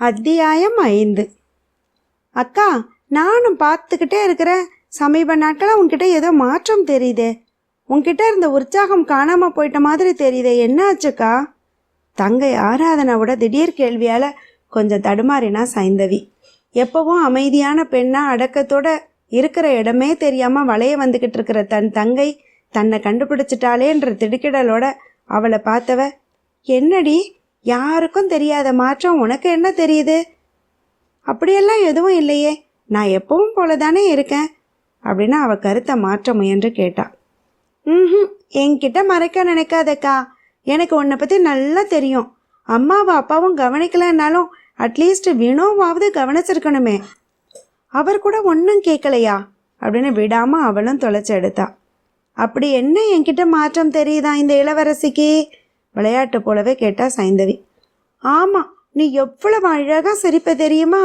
அத்தியாயம் ஐந்து. அக்கா நானும் பார்த்துக்கிட்டே இருக்கிறேன். சமீப நாட்களாக உன்கிட்ட ஏதோ மாற்றம் தெரியுதே. உன்கிட்ட இருந்த உற்சாகம் காணாமல் போயிட்ட மாதிரி தெரியுதே. என்ன ஆச்சுக்கா தங்கை ஆராதனாவோட திடீர் கேள்வியால் கொஞ்சம் தடுமாறினா சைந்தவி. எப்பவும் அமைதியான பெண்ணா அடக்கத்தோட இருக்கிற இடமே தெரியாமல் வளைய வந்துக்கிட்டு இருக்கிற தன் தங்கை தன்னை கண்டுபிடிச்சிட்டாளேன்ற திடுக்கிடலோட அவளை பார்த்தவ என்னடி யாருக்கும் தெரியாத மாற்றம் உனக்கு என்ன தெரியுது? அப்படியெல்லாம் எதுவும் இல்லையே. நான் எப்பவும் போல தானே இருக்கேன். அப்படின்னு அவள் கருத்தை மாற்ற முயன்று கேட்டாள் ம் என்கிட்ட மறைக்க நினைக்காதக்கா. எனக்கு உன்னை பற்றி நல்லா தெரியும். அம்மாவும் அப்பாவும் கவனிக்கலைன்னாலும் அட்லீஸ்ட் வினோவாவது கவனிச்சிருக்கணுமே. அவர் கூட ஒன்றும் கேட்கலையா அப்படின்னு விடாமல் அவளும் தொலைச்சி எடுத்தா. அப்படி என்ன என்கிட்ட மாற்றம் தெரியுதா இந்த இளவரசிக்கு? விளையாட்டு போலவே கேட்டா சைந்தவி. ஆமாம் நீ எவ்வளவு அழகாக சிரிப்ப தெரியுமா?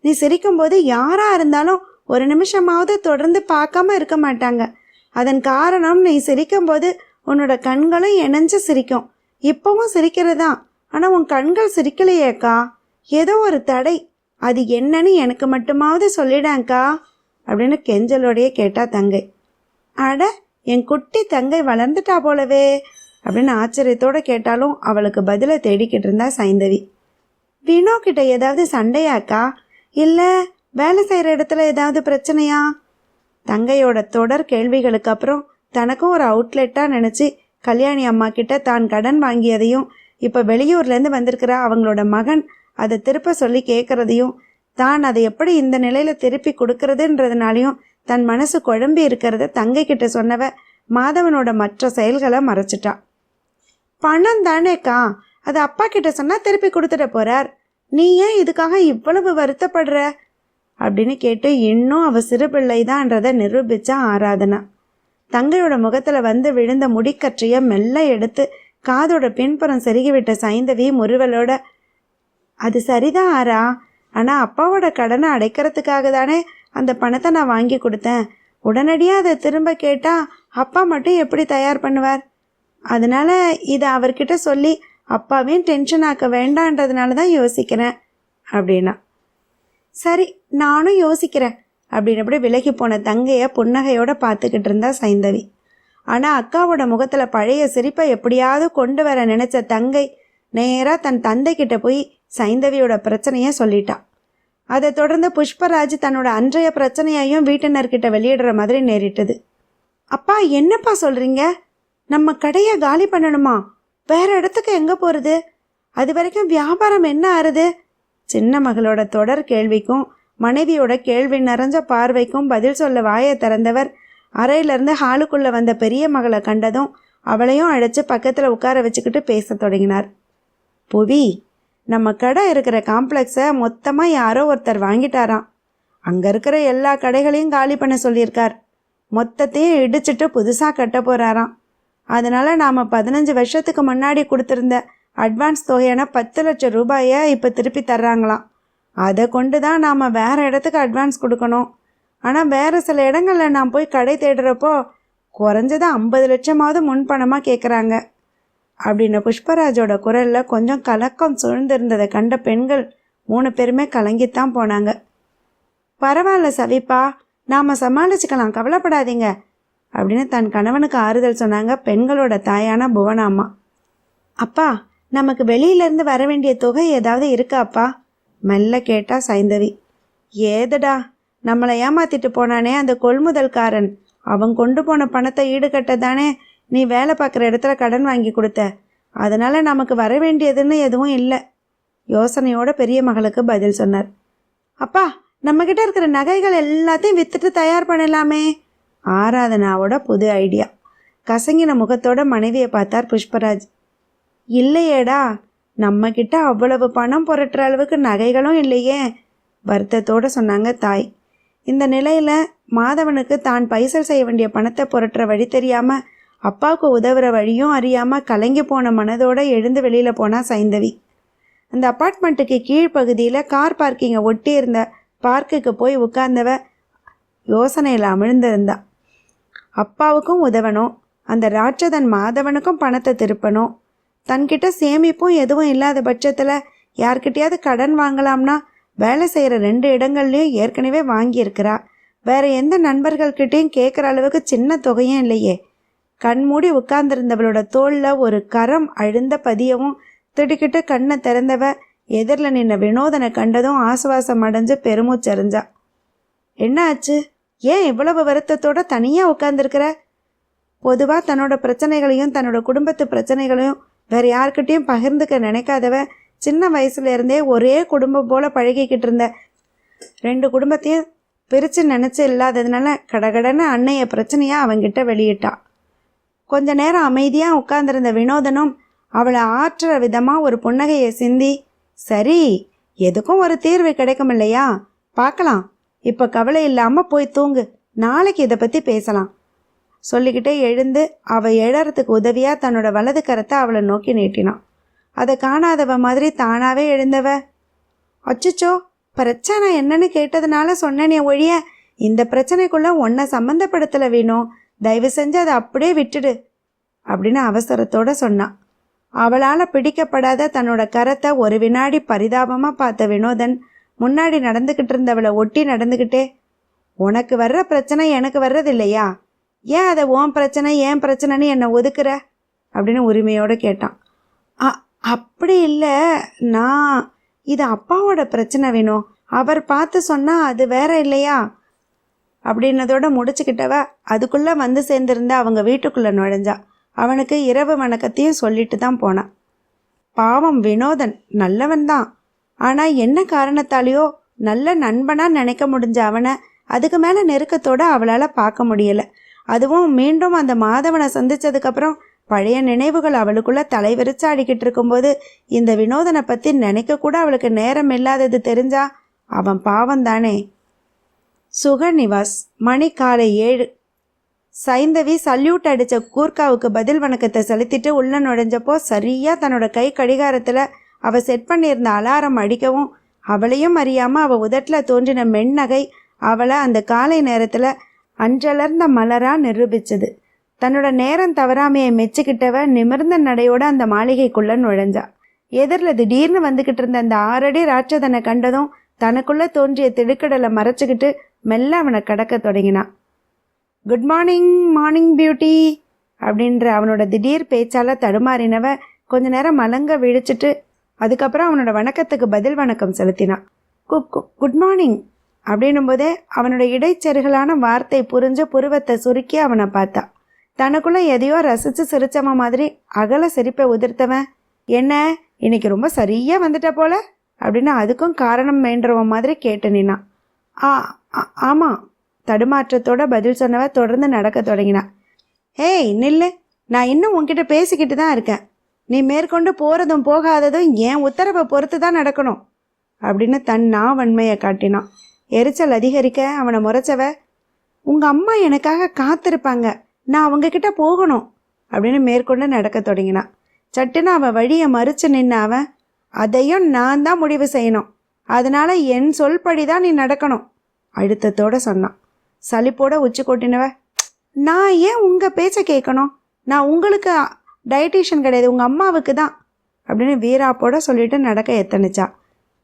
நீ சிரிக்கும்போது யாராக இருந்தாலும் ஒரு நிமிஷமாவது தொடர்ந்து பார்க்காம இருக்க மாட்டாங்க. அதன் காரணம் நீ சிரிக்கும்போது உன்னோட கண்களும் இணைஞ்சு சிரிக்கும். இப்பவும் சிரிக்கிறதா? ஆனால் உன் கண்கள் சிரிக்கலையேக்கா ஏதோ ஒரு தடை. அது என்னன்னு எனக்கு மட்டுமாவது சொல்லிடாங்க்கா அப்படின்னு கெஞ்சலோடையே கேட்டா தங்கை. அட என் குட்டி தங்கை வளர்ந்துட்டா போலவே. அப்படின்னு ஆச்சரியத்தோட கேட்டாலும் அவளுக்கு பதிலை தேடிக்கிட்டு இருந்தா சைந்தவி. வினோ கிட்ட ஏதாவது சண்டையாக்கா? இல்லை வேலை செய்கிற இடத்துல ஏதாவது பிரச்சனையா? தங்கையோட தொடர் கேள்விகளுக்கு அப்புறம் தனக்கும் ஒரு அவுட்லெட்டாக நினச்சி கல்யாணி அம்மா கிட்ட தான் கடன் வாங்கியதையும் இப்போ வெளியூர்லேருந்து வந்திருக்கிற அவங்களோட மகன் அதை திருப்ப சொல்லி கேட்குறதையும் தான் அதை எப்படி இந்த நிலையில் திருப்பி கொடுக்கறதுன்றதுனாலையும் தன் மனசு குழம்பி இருக்கிறத தங்கை கிட்ட சொன்னவ மாதவனோட மற்ற செயல்களை மறைச்சிட்டான் பணம் தானேக்கா. அது அப்பா கிட்ட சொன்னா திருப்பி கொடுத்துட போறார். நீ ஏன் இதுக்காக இவ்வளவு வருத்தப்படுற? அப்படின்னு கேட்டு இன்னும் அவ சிறு பிள்ளைதான்றதை நிரூபிச்சா ஆராதனா. தங்கையோட முகத்துல வந்து விழுந்த முடிக்கற்றைய மெல்ல எடுத்து காதோட பின்புறம் செருகிவிட்ட சைந்தவி முருவலோட அது சரிதான் ஆரா ஆனால் அப்பாவோட கடனை அடைக்கிறதுக்காக தானே அந்த பணத்தை நான் வாங்கி கொடுத்தேன். உடனடியாக அதை திரும்ப கேட்டால் அப்பா மட்டும் எப்படி தயார் பண்ணுவார்? அதனால் இதை அவர்கிட்ட சொல்லி அப்பாவையும் டென்ஷன் ஆக்க வேண்டான்றதுனால தான் யோசிக்கிறேன் அப்படின்னா. சரி நானும் யோசிக்கிறேன் அப்படின்னபடி விலகி போன தங்கையை புன்னகையோடு பார்த்துக்கிட்டு இருந்தா சைந்தவி. ஆனால் அக்காவோட முகத்தில் பழைய சிரிப்பை எப்படியாவது கொண்டு வர நினச்ச தங்கை நேராக தன் தந்தைக்கிட்ட போய் சைந்தவியோட பிரச்சனையை சொல்லிட்டான் அதை தொடர்ந்து புஷ்பராஜ் தன்னோட அன்றைய பிரச்சனையையும் வீட்டினர்கிட்ட வெளியிடுற மாதிரி நேரிட்டது. அப்பா என்னப்பா சொல்கிறீங்க நம்ம கடையை காலி பண்ணணுமா? வேற இடத்துக்கு எங்கே போகிறது அது வரைக்கும் வியாபாரம் என்ன ஆறுது? சின்ன மகளோட தொடர் கேள்விக்கும் மனைவியோட கேள்வி நிறைஞ்ச பார்வைக்கும் பதில் சொல்ல வாயை திறந்தவர் அறையிலிருந்து ஹாலுக்குள்ளே வந்த பெரிய மகளை கண்டதும் அவளையும் அழைச்சி பக்கத்தில் உட்கார வச்சுக்கிட்டு பேச தொடங்கினார். புவி நம்ம கடை இருக்கிற காம்ப்ளெக்ஸை மொத்தமாக யாரோ ஒருத்தர் வாங்கிட்டாராம். அங்கே இருக்கிற எல்லா கடைகளையும் காலி பண்ண சொல்லியிருக்கார். மொத்தத்தையும் இடிச்சிட்டு புதுசாக கட்ட போகிறாராம் அதனால் நாம் பதினஞ்சு வருஷத்துக்கு முன்னாடி கொடுத்துருந்த அட்வான்ஸ் தொகையான பத்து லட்சம் ரூபாயை இப்போ திருப்பி தர்றாங்களாம். அதை கொண்டு தான் நாம் வேறு இடத்துக்கு அட்வான்ஸ் கொடுக்கணும். ஆனால் வேறு சில இடங்களில் நான் போய் கடை தேடுறப்போ குறைஞ்சது ஐம்பது லட்சமாவது முன்பணமாக கேட்குறாங்க அப்படின்னு புஷ்பராஜோட குரலில் கொஞ்சம் கலக்கம் சூழ்ந்திருந்ததை கண்ட பெண்கள் மூணு பேருமே கலங்கித்தான் போனாங்க. பரவாயில்ல சவிப்பா நாம் சமாளிச்சுக்கலாம் கவலைப்படாதீங்க. அப்படின்னு தன் கணவனுக்கு ஆறுதல் சொன்னாங்க பெண்களோட தாயான புவனாம்மா அப்பா நமக்கு வெளியிலேருந்து வர வேண்டிய தொகை ஏதாவது இருக்காப்பா மெல்ல கேட்டா சைந்தவி. ஏதடா நம்மளை ஏமாத்திட்டு போனானே அந்த கொள்முதல்காரன். அவன் கொண்டு போன பணத்தை ஈடுகட்ட தானே நீ வேலை பார்க்குற இடத்துல கடன் வாங்கி கொடுத்த. அதனால் நமக்கு வர வேண்டியதுன்னு எதுவும் இல்லை. யோசனையோட பெரிய மகளுக்கு பதில் சொன்னார். அப்பா நம்மக்கிட்ட இருக்கிற நகைகள் எல்லாத்தையும் விற்றுட்டு தயார் பண்ணலாமே. ஆராதனாவோட புது ஐடியா. கசங்கின முகத்தோட மனைவியை பார்த்தார் புஷ்பராஜ். இல்லையேடா நம்மக்கிட்ட அவ்வளவு பணம் புரட்டுற அளவுக்கு நகைகளும் இல்லையே வருத்தத்தோட சொன்னாங்க தாய். இந்த நிலையில் மாதவனுக்கு தான் பைசல் செய்ய வேண்டிய பணத்தை புரட்டுற வழி தெரியாமல் அப்பாவுக்கு உதவுற வழியும் அறியாமல் கலங்கி போன மனதோடு எழுந்து வெளியில் போனால் சைந்தவி. அந்த அப்பார்ட்மெண்ட்டுக்கு கீழ்ப்பகுதியில் கார் பார்க்கிங்கை ஒட்டி இருந்த பார்க்குக்கு போய் உட்கார்ந்தவ யோசனையில் அமிழ்ந்திருந்தா. அப்பாவுக்கும் உதவணும் அந்த ராட்சதன் மாதவனுக்கும் பணத்தை திருப்பணும் தன்கிட்ட சேமிப்பும் எதுவும் இல்லாத பட்சத்தில் யார்கிட்டயாவது கடன் வாங்கலாம்னா வேலை செய்கிற ரெண்டு இடங்கள்லையும் ஏற்கனவே வாங்கியிருக்கிறா. வேற எந்த நண்பர்கள்கிட்டையும் கேட்குற அளவுக்கு சின்ன தொகையும் இல்லையே. கண்மூடி உட்கார்ந்திருந்தவளோட தோளில் ஒரு கரம் அழுந்த பதியவும் திடுக்கிட்டு கண்ணை திறந்தவ எதிரில் நின்ன வினோதனை கண்டதும் ஆசுவாசம் அடைஞ்சு பெருமூச்சரிஞ்சா. என்ன ஆச்சு ஏன் இவ்வளவு வருத்தத்தோட தனியாக உட்காந்துருக்கிற பொதுவாக தன்னோட பிரச்சனைகளையும் தன்னோட குடும்பத்து பிரச்சனைகளையும் வேறு யார்கிட்டயும் பகிர்ந்துக்க நினைக்காதவ சின்ன வயசுலேருந்தே ஒரே குடும்பம் போல் பழகிக்கிட்டு இருந்த. ரெண்டு குடும்பத்தையும் பிரித்து நினச்சி இல்லாததுனால கடகடன்னு அன்னைய பிரச்சனையாக அவங்கிட்ட வெளியிட்டா. கொஞ்ச நேரம் அமைதியாக உட்கார்ந்திருந்த வினோதனும் அவளை ஆற்றுற விதமாக ஒரு புன்னகையை சிந்தி சரி எதுக்கும் ஒரு தீர்வு கிடைக்கும் இல்லையா பார்க்கலாம். இப்போ கவலை இல்லாமல் போய் தூங்கு. நாளைக்கு இதை பற்றி பேசலாம். சொல்லிக்கிட்டே எழுந்து அவள் எழறதுக்கு உதவியாக தன்னோட வலது கரத்தை அவளை நோக்கி நீட்டினான். அதை காணாதவ மாதிரி தானாகவே எழுந்தவ. அச்சச்சோ பிரச்சனை என்னன்னு கேட்டதுனால சொன்னனே ஒழிய இந்த பிரச்சனைக்குள்ள உன்னை சம்மந்தப்படுத்தலை வேணும் தயவு செஞ்சு அதை அப்படியே விட்டுடு அப்படின்னு அவசரத்தோட சொன்னான். அவளால் பிடிக்கப்படாத தன்னோட கரத்தை ஒரு வினாடி பரிதாபமாக பார்த்த வினோதன் முன்னாடி நடந்துக்கிட்டு இருந்தவளை ஒட்டி நடந்துக்கிட்டே உனக்கு வர்ற பிரச்சனை எனக்கு வர்றது இல்லையா ஏன் அதை ஓன் பிரச்சனை ஏன் பிரச்சனைன்னு என்னை ஒதுக்குற? அப்படின்னு உரிமையோடு கேட்டான். அ அப்படி இல்லை. நான் இது அப்பாவோட பிரச்சனை வேணும். அவர் பார்த்து சொன்னால் அது வேற இல்லையா? அப்படின்னதோட முடிச்சுக்கிட்டவ அதுக்குள்ளே வந்து சேர்ந்திருந்த அவங்க வீட்டுக்குள்ளே நுழைஞ்சா அவனுக்கு இரவு வணக்கத்தையும் சொல்லிட்டு தான் போனான் பாவம் வினோதன் நல்லவன் தான் ஆனால் என்ன காரணத்தாலேயோ நல்ல நண்பனாக நினைக்க முடிஞ்ச அவனை அதுக்கு மேலே நெருக்கத்தோடு அவளால் பார்க்க முடியலை. அதுவும் மீண்டும் அந்த மாதவனை சந்தித்ததுக்கப்புறம் பழைய நினைவுகள் அவளுக்குள்ளே தலைவிரிச்சு ஆடிக்கிட்டு இருக்கும்போது இந்த வினோதனை பற்றி நினைக்க கூட அவளுக்கு நேரம் இல்லாதது தெரிஞ்சா அவன் பாவம் தானே சுகநிவாஸ் மணி காலை ஏழு. சைந்தவி சல்யூட் அடித்த கூர்க்காவுக்கு பதில் வணக்கத்தை செலுத்திட்டு உள்ள நுழைஞ்சப்போ சரியாக தன்னோட கை கடிகாரத்தில் அவள் செட் பண்ணியிருந்த அலாரம் அடிக்கவும் அவளையும் அறியாமல் அவள் உதட்டில் தோன்றின மென்னகை அவளை அந்த காலை நேரத்தில் அன்றலர்ந்த மலராக நிரூபித்தது தன்னோட நேரம் தவறாமையை மெச்சுக்கிட்டவ நிமிர்ந்த நடையோட அந்த மாளிகைக்குள்ளே நுழைஞ்சா. எதிரில் திடீர்னு வந்துக்கிட்டு இருந்த அந்த ஆறடி ராட்சதனை கண்டதும் தனக்குள்ளே தோன்றிய திடுக்கடலை மறைச்சிக்கிட்டு மெல்ல அவனை கடக்க தொடங்கினான் குட் மார்னிங் மார்னிங் பியூட்டி அப்படின்ற அவனோட திடீர் பேச்சால் தடுமாறினவ கொஞ்ச நேரம் மலங்க விழிச்சிட்டு அதுக்கப்புறம் அவனோட வணக்கத்துக்கு பதில் வணக்கம் செலுத்தினான். குப் குட் மார்னிங். அப்படின்னும் போதே அவனோட இடைச்செருகலான வார்த்தை புரிஞ்சு புருவத்தை சுருக்கி அவனை பார்த்தா. தனக்குள்ள எதையோ ரசிச்சு சிரிச்சவன் மாதிரி அகல சிரிப்பை உதிர்த்தவன் என்ன இன்னைக்கு ரொம்ப சரியா வந்துட்ட போல? அப்படின்னு அதுக்கும் காரணம் வேண்டவன் மாதிரி கேட்டு நின்னான். ஆ ஆ- ஆமா தடுமாற்றத்தோட பதில் சொன்னவ தொடர்ந்து நடக்க தொடங்கினான். ஏய் நில்லு. நான் இன்னும் உன்கிட்ட பேசிக்கிட்டு தான் இருக்கேன். நீ மேற்கொண்டு போகிறதும் போகாததும் என் உத்தரவை பொறுத்து தான் நடக்கணும் அப்படின்னு தன் நாவன்மையை காட்டினான். எரிச்சல் அதிகரிக்க அவனை முறைச்சவ உங்கள் அம்மா எனக்காக காத்திருப்பாங்க. நான் அவங்கக்கிட்ட போகணும். அப்படின்னு மேற்கொண்டு நடக்க தொடங்கினான். சட்டுன்னு அவன் வழியை மறித்து நின்ன அவன் அதையும் நான் தான் முடிவு செய்யணும். அதனால் என் சொல்படி தான் நீ நடக்கணும். அழுத்தத்தோடு சொன்னான். சலிப்போட உச்சி கொட்டினவ நான் ஏன் உங்கள் பேச்சை கேட்கணும்? நான் உங்களுக்கு டயட்டீஷியன் கிடையாது உங்கள் அம்மாவுக்கு தான் அப்படின்னு வீராப்போட சொல்லிட்டு நடக்க எத்தனிச்சா.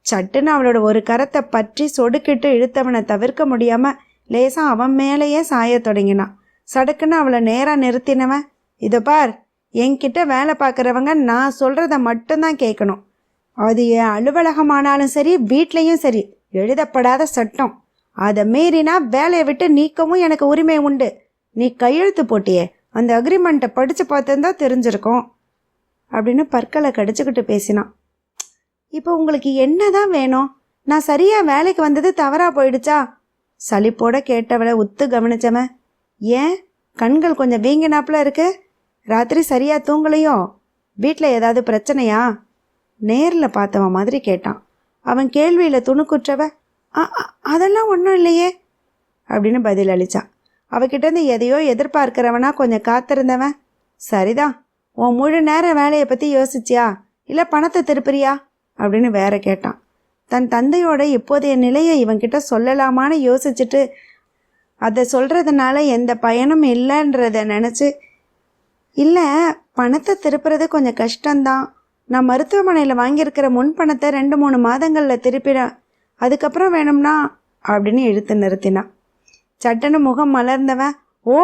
சட்டுன்னு அவளோட ஒரு கரத்தை பற்றி சொடுக்கிட்டு இழுத்தவனை தவிர்க்க முடியாமல் லேசாக அவன் மேலேயே சாய தொடங்கினான் சடுக்குன்னு அவளை நேராக நிறுத்தினவன் இதை பார் என்கிட்ட வேலை பார்க்குறவங்க நான் சொல்கிறத மட்டும்தான் கேட்கணும். அது என் அலுவலகமானாலும் சரி வீட்லேயும் சரி எழுதப்படாத சட்டம். அதை மீறினா வேலையை விட்டு நீக்கவும் எனக்கு உரிமை உண்டு. நீ கையெழுத்து போட்டியே அந்த அக்ரிமெண்ட்டை படித்து பார்த்துருந்தா தெரிஞ்சிருக்கும். அப்படின்னு பற்களை கடிச்சுக்கிட்டு பேசினான். இப்போ உங்களுக்கு என்ன தான் வேணும்? நான் சரியாக வேலைக்கு வந்தது தவறாக போயிடுச்சா? சலிப்போட கேட்டவளை உத்து கவனிச்சவன் ஏன்? கண்கள் கொஞ்சம் வீங்கினாப்புல இருக்கு? ராத்திரி சரியாக தூங்கலையோ? வீட்டில் ஏதாவது பிரச்சனையா? நேரில் பார்த்தவன் மாதிரி கேட்டான். அவன் கேள்வியில் துணுக்குற்றவ அதெல்லாம் ஒன்றும் இல்லையே? அப்படின்னு பதில் அளித்தான் அவகிட்டேருந்து எதையோ எதிர்பார்க்கிறவனா கொஞ்சம் காத்திருந்தவன். சரிதான் உன் முழு நேர வேலையை பற்றி யோசிச்சியா? இல்லை பணத்தை திருப்புறியா? அப்படின்னு வேற கேட்டான். தன் தந்தையோட இப்போதைய நிலையை இவன்கிட்ட சொல்லலாமான்னு யோசிச்சுட்டு அதை சொல்கிறதுனால எந்த பயனும் இல்லைன்றத நினச்சி இல்லை பணத்தை திருப்புறது கொஞ்சம் கஷ்டம்தான். நான் மருத்துவமனையில் வாங்கியிருக்கிற முன் பணத்தை ரெண்டு மூணு மாதங்களில் திருப்பிட அதுக்கப்புறம் வேணும்னா அப்படின்னு இழுத்து நிறுத்தினான். சட்டன்னு முகம் மலர்ந்தவன் ஓ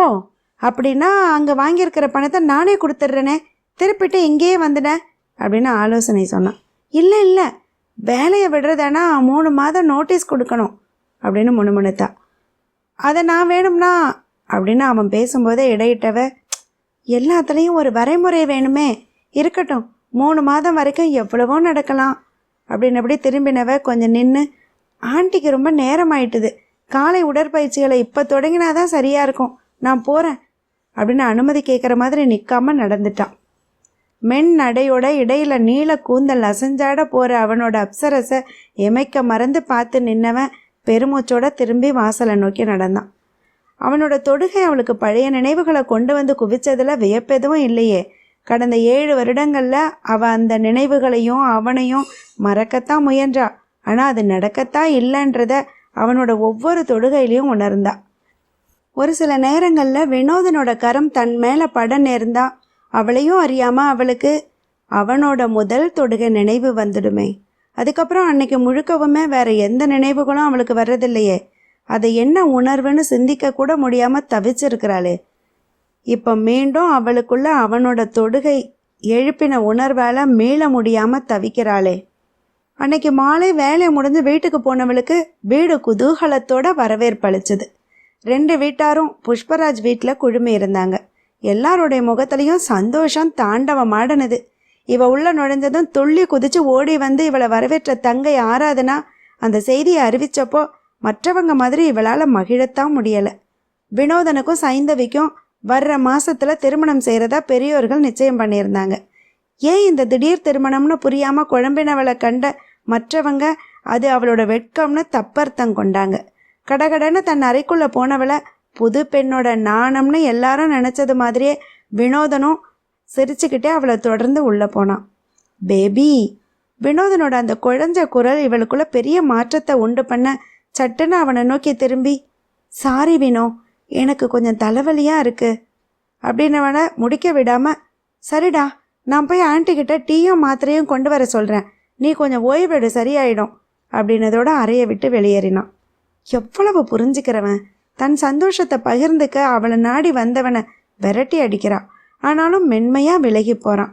அப்படின்னா அங்கே வாங்கியிருக்கிற பணத்தை நானே கொடுத்துட்றேனே திருப்பிட்டு இங்கேயே வந்துட்டேன் அப்படின்னு ஆலோசனை சொன்னான். இல்லை இல்லை வேலையை விடுறதானா மூணு மாதம் நோட்டீஸ் கொடுக்கணும் அப்படின்னு முணுமுணுத்தா. அதை நான் வேணும்னா அப்படின்னு அவன் பேசும்போதே இடையிட்டவ எல்லாத்துலேயும் ஒரு வரைமுறை வேணுமே இருக்கட்டும் மூணு மாதம் வரைக்கும் எவ்வளவோ நடக்கலாம் அப்படின்னு அப்படி திரும்பினவ கொஞ்சம் நின்று ஆண்டிக்கு ரொம்ப நேரம் ஆயிட்டுது காலை உடற்பயிற்சிகளை இப்போ தொடங்கினா தான் சரியாக இருக்கும். நான் போகிறேன் அப்படின்னு அனுமதி கேட்குற மாதிரி நிற்காம நடந்துட்டான். மென் நடையோட இடையில நீல கூந்தல் அசைஞ்சாட போகிற அவனோட அப்சரஸை எமைக்க மறந்து பார்த்து நின்னவன் பெருமூச்சோட திரும்பி வாசலை நோக்கி நடந்தான். அவனோட தொடுகை அவளுக்கு பழைய நினைவுகளை கொண்டு வந்து குவித்ததில் வியப்பெதுவும் இல்லையே. கடந்த ஏழு வருடங்களில் அவள் அந்த நினைவுகளையும் அவனையும் மறக்கத்தான் முயன்றா. ஆனால் அது நடக்கத்தான் இல்லைன்றத அவனோட ஒவ்வொரு தொடுகையிலையும் உணர்ந்தா. ஒரு சில நேரங்களில் வினோதனோட கரம் தன் மேலே பட நேர்ந்தா. அவளையும் அறியாமல் அவளுக்கு அவனோட முதல் தொடுகை நினைவு வந்துடுமே. அதுக்கப்புறம் அன்னைக்கு முழுக்கவுமே வேற எந்த நினைவுகளும் அவளுக்கு வர்றதில்லையே. அதை என்ன உணர்வுன்னு சிந்திக்க கூட முடியாமல் தவிச்சிருக்கிறாளே. இப்போ மீண்டும் அவளுக்குள்ள அவனோட தொடுகை எழுப்பின உணர்வால் மீள முடியாமல் தவிக்கிறாளே. அன்னைக்கு மாலை வேலை முடிஞ்சு வீட்டுக்கு போனவளுக்கு வீடு குதூகலத்தோட வரவேற்பளிச்சது ரெண்டு வீட்டாரும் புஷ்பராஜ் வீட்டில் குழுமி இருந்தாங்க. எல்லாருடைய முகத்துலையும் சந்தோஷம் தாண்டவமாடனுது இவ உள்ள நுழைஞ்சதும் துள்ளி குதிச்சு ஓடி வந்து இவளை வரவேற்ற தங்கை ஆராதனா அந்த செய்தியை அறிவிச்சப்போ மற்றவங்க மாதிரி இவளால் மகிழத்தான் முடியலை. வினோதனுக்கும் சைந்தவிக்கும் வர்ற மாசத்துல திருமணம் செய்கிறதா பெரியோர்கள் நிச்சயம் பண்ணியிருந்தாங்க. ஏன் இந்த திடீர் திருமணம்னு புரியாமல் குழம்பினவளை கண்ட மற்றவங்க அது அவளோட வெட்கம்னு தப்பர்த்தம் கொண்டாங்க. கடகடன்னு தன் அறைக்குள்ளே போனவளை புது பெண்ணோட நாணம்னு எல்லாரும் நினச்சது மாதிரியே வினோதனும் சிரிச்சுக்கிட்டே அவளை தொடர்ந்து உள்ளே போனான் பேபி வினோதனோட அந்த குழஞ்ச குரல் இவளுக்குள்ள பெரிய மாற்றத்தை உண்டு பண்ண சட்டுன்னு அவனை நோக்கி திரும்பி சாரி வினோ எனக்கு கொஞ்சம் தலைவலியாக இருக்குது அப்படின்னவனை முடிக்க விடாமல் சரிடா நான் போய் ஆன்ட்டி கிட்ட டீயும் மாத்திரையும் கொண்டு வர சொல்கிறேன் நீ கொஞ்சம் ஓய்வெடு சரியாயிடும் அப்படின்னதோட அறையை விட்டு வெளியேறினான். எவ்வளவு புரிஞ்சுக்கிறவன். தன் சந்தோஷத்தை பகிர்ந்துக்க அவளை நாடி வந்தவனை விரட்டி அடிக்கிறான். ஆனாலும் மென்மையாக விலகி போகிறான்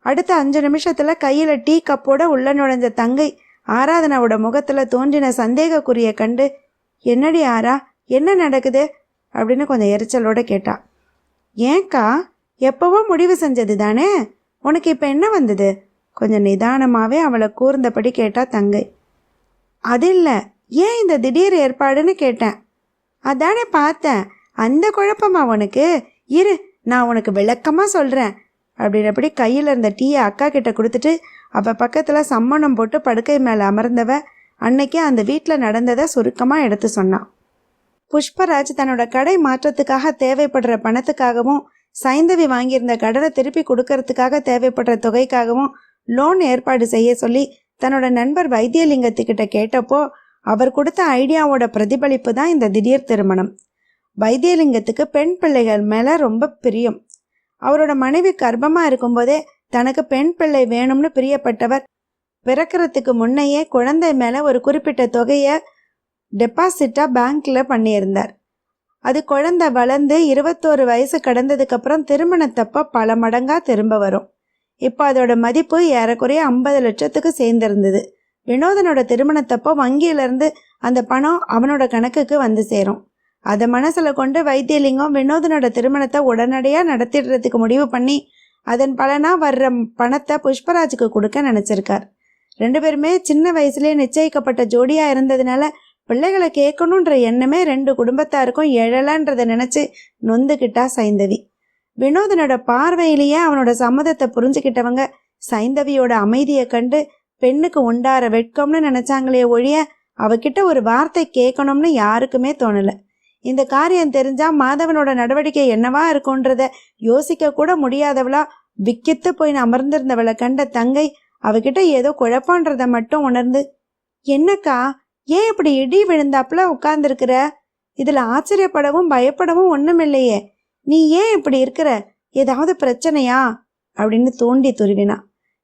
அடுத்த அஞ்சு நிமிஷத்தில் கையில் டீ கப்போட உள்ள நுழைஞ்ச தங்கை ஆராதனாவோட முகத்தில் தோன்றின சந்தேகக்குரிய கண்டு என்னடி ஆரா என்ன நடக்குது? அப்படின்னு கொஞ்சம் எரிச்சலோடு கேட்டா. ஏன்க்கா எப்போவோ முடிவு செஞ்சது தானே உனக்கு இப்போ என்ன வந்தது? கொஞ்சம் நிதானமாகவே அவளை கூர்ந்தபடி கேட்டா தங்கை. அது இல்லை ஏன் இந்த திடீர் ஏற்பாடுன்னு கேட்டேன். அதானே பார்த்தேன். அந்த குழப்பமா உனக்கு? இரு நான் உனக்கு விளக்கமாக சொல்கிறேன் அப்படின்றபடி கையில் இருந்த டீயை அக்கா கிட்ட கொடுத்துட்டு அவள் பக்கத்தில் சம்மணம் போட்டு படுக்கை மேலே அமர்ந்தவ அன்னைக்கு அந்த வீட்டில் நடந்ததை சுருக்கமாக எடுத்து சொன்னான் புஷ்பராஜ் தன்னோட கடை மாற்றத்துக்காக தேவைப்படுற பணத்துக்காகவும் சைந்தவி வாங்கியிருந்த கடனை திருப்பி கொடுக்கறதுக்காக தேவைப்படுற தொகைக்காகவும் லோன் ஏற்பாடு செய்ய சொல்லி தன்னோட நண்பர் வைத்தியலிங்கத்துக்கிட்ட கேட்டப்போ அவர் கொடுத்த ஐடியாவோட பிரதிபலிப்பு தான் இந்த திடீர் திருமணம். வைத்தியலிங்கத்துக்கு பெண் பிள்ளைகள் மேலே ரொம்ப பிரியம். அவரோட மனைவி கர்ப்பமாக இருக்கும்போதே தனக்கு பெண் பிள்ளை வேணும்னு பிரியப்பட்டவர் பிறக்கிறதுக்கு முன்னையே குழந்தை மேலே ஒரு குறிப்பிட்ட தொகையை டெபாசிட்டாக பேங்க்கில் பண்ணியிருந்தார். அது குழந்தை வளர்ந்து இருபத்தோரு வயசு கடந்ததுக்கப்புறம் திருமணத்தப்போ பல மடங்காக திரும்ப வரும். இப்போ அதோட மதிப்பு ஏறக்குறைய ஐம்பது லட்சத்துக்கு சேர்ந்திருந்தது. வினோதனோட திருமணத்தப்போ வங்கியிலேருந்து அந்த பணம் அவனோட கணக்குக்கு வந்து சேரும். அதை மனசில் கொண்டு வைத்தியலிங்கம் வினோதனோட திருமணத்தை உடனடியாக நடத்திடுறதுக்கு முடிவு பண்ணி அதன் பலனாக வர்ற பணத்தை புஷ்பராஜுக்கு கொடுக்க நினச்சிருக்கார். ரெண்டு பேருமே சின்ன வயசுலேயே நிச்சயிக்கப்பட்ட ஜோடியாக இருந்ததுனால பிள்ளைகளை கேட்கணுன்ற எண்ணமே ரெண்டு குடும்பத்தாருக்கும் எழலன்றதை நினச்சி நொந்துக்கிட்டா சைந்தவி. வினோதனோட பார்வையிலேயே அவனோட சம்மதத்தை புரிஞ்சுக்கிட்டவங்க சைந்தவியோட அமைதியை கண்டு பெண்ணுக்கு உண்டார வெட்கம்னு நினைச்சாங்களே ஒழிய அவகிட்ட ஒரு வார்த்தை கேட்கணும்னு யாருக்குமே தோணல. இந்த காரியம் தெரிஞ்சா மாதவனோட நடவடிக்கை என்னவா இருக்கும்ன்றத யோசிக்க கூட முடியாதவளா விக்கித்து போய் அமர்ந்திருந்தவளை கண்ட தங்கை அவகிட்ட ஏதோ குழப்பன்றத மட்டும் உணர்ந்து என்னக்கா ஏன் இப்படி இடி விழுந்தாப்புல உட்கார்ந்துருக்கிற? இதுல ஆச்சரியப்படவும் பயப்படவும் ஒண்ணும் இல்லையே நீ ஏன் இப்படி இருக்கிற? ஏதாவது பிரச்சனையா? அப்படின்னு தோண்டி துருவினா.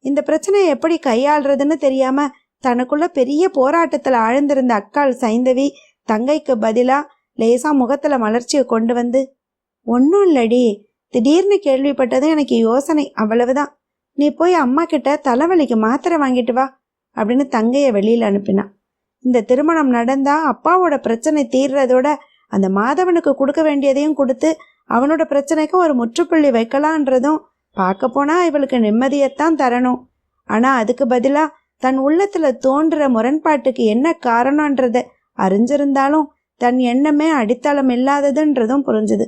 இந்த பிரச்சனையை எப்படி கையாளுறதுன்னு தெரியாம தனக்குள்ள பெரிய போராட்டத்தில் ஆழ்ந்திருந்த அக்காள் சைந்தவி தங்கைக்கு பதிலா லேசா முகத்துல மலர்ச்சியை கொண்டு வந்து ஒன்றும் இல்லடி. திடீர்னு கேள்விப்பட்டதும் எனக்கு யோசனை. அவ்வளவுதான். நீ போய் அம்மா கிட்ட தலைவலிக்கு மாத்திரை வாங்கிட்டு வா. அப்படின்னு தங்கையை வெளியில் அனுப்பினான் இந்த திருமணம் நடந்தா அப்பாவோட பிரச்சனை தீர்றதோட அந்த மாதவனுக்கு கொடுக்க வேண்டியதையும் கொடுத்து அவனோட பிரச்சனைக்கு ஒரு முற்றுப்புள்ளி வைக்கலான்றதும் பார்க்க போனா இவளுக்கு நிம்மதியைத்தான் தரணும். ஆனா அதுக்கு பதிலா தன் உள்ளத்துல தோன்ற முரண்பாட்டுக்கு என்ன காரணம்ன்றத அறிஞ்சிருந்தாலும் தன் எண்ணமே அடித்தளம் இல்லாததுன்றதும் புரிஞ்சுது.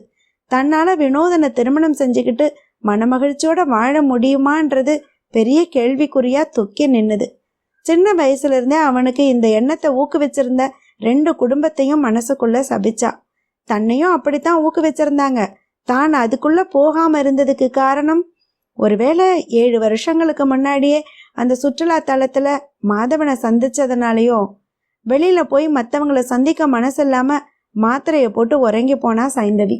தன்னால வினோதனை திருமணம் செஞ்சுக்கிட்டு மனமகிழ்ச்சியோட வாழ முடியுமான்றது பெரிய கேள்விக்குறியா தொக்கி நின்னுது. சின்ன வயசுல இருந்தே அவனுக்கு இந்த எண்ணத்தை ஊக்குவிச்சிருந்த ரெண்டு குடும்பத்தையும் மனசுக்குள்ள சபிச்சா. தன்னையும் அப்படித்தான் ஊக்குவிச்சிருந்தாங்க. தான் அதுக்குள்ள போகாம இருந்ததுக்கு காரணம் ஒருவேளை ஏழு வருஷங்களுக்கு முன்னாடியே அந்த சுற்றுலா தளத்துல மாதவனை சந்திச்சதுனாலயோ வெளியில போய் மற்றவங்களை சந்திக்க மனசு இல்லாம மாத்திரையை போட்டு உறங்கி போனா சைந்தவி.